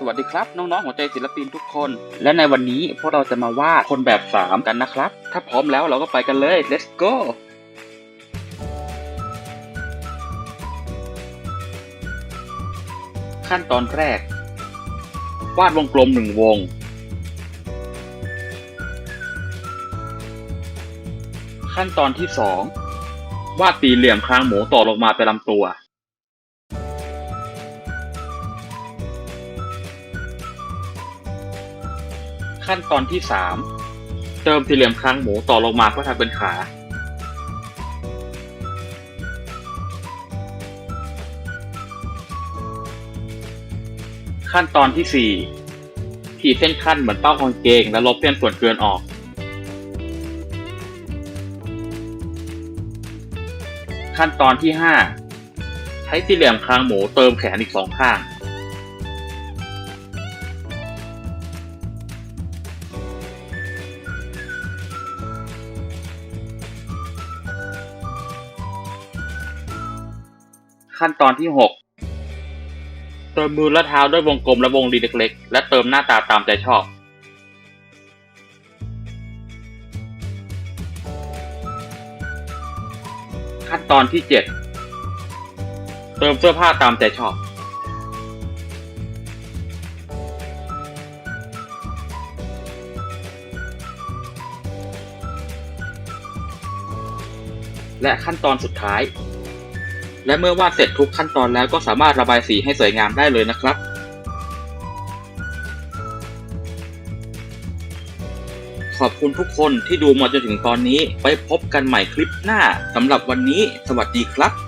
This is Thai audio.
สวัสดีครับ น้องๆหัวใจศิลปินทุกคน และในวันนี้พวกเราจะมาวาดคนแบบ 3 กันนะครับ ถ้าพร้อมแล้วเราก็ไปกันเลย let's go ขั้นตอนแรก วาดวงกลมหนึ่งวง ขั้นตอนที่ 2 วาดสี่เหลี่ยมคางหมูต่อลงมาเป็นลำตัว ขั้นตอนที่ 3 เติมสี่เหลี่ยมคางหมูต่อลงมาเพื่อทำเป็นขา ขั้นตอนที่ 4 ขีดเส้นขั้นเหมือนเป้ากางเกง และลบเส้นส่วนเกินออก ขั้นตอนที่ 5 ใช้สี่เหลี่ยมคางหมูเติมแขนอีกสองข้าง ขั้นตอนที่ 6 เติมมือและเท้าด้วยวงกลมและวงรีเล็กๆ และเติมหน้าตาตามใจชอบขั้นตอนที่ 7 เติมเสื้อผ้าตามใจชอบ และขั้นตอนสุดท้าย และเมื่อวาดเสร็จทุกขั้นตอนแล้วก็สามารถระบายสีให้สวยงามได้เลยนะครับ ขอบคุณทุกคนที่ดูมาจนถึงตอนนี้ไว้พบกันใหม่คลิปหน้าสำหรับวันนี้ สวัสดีครับ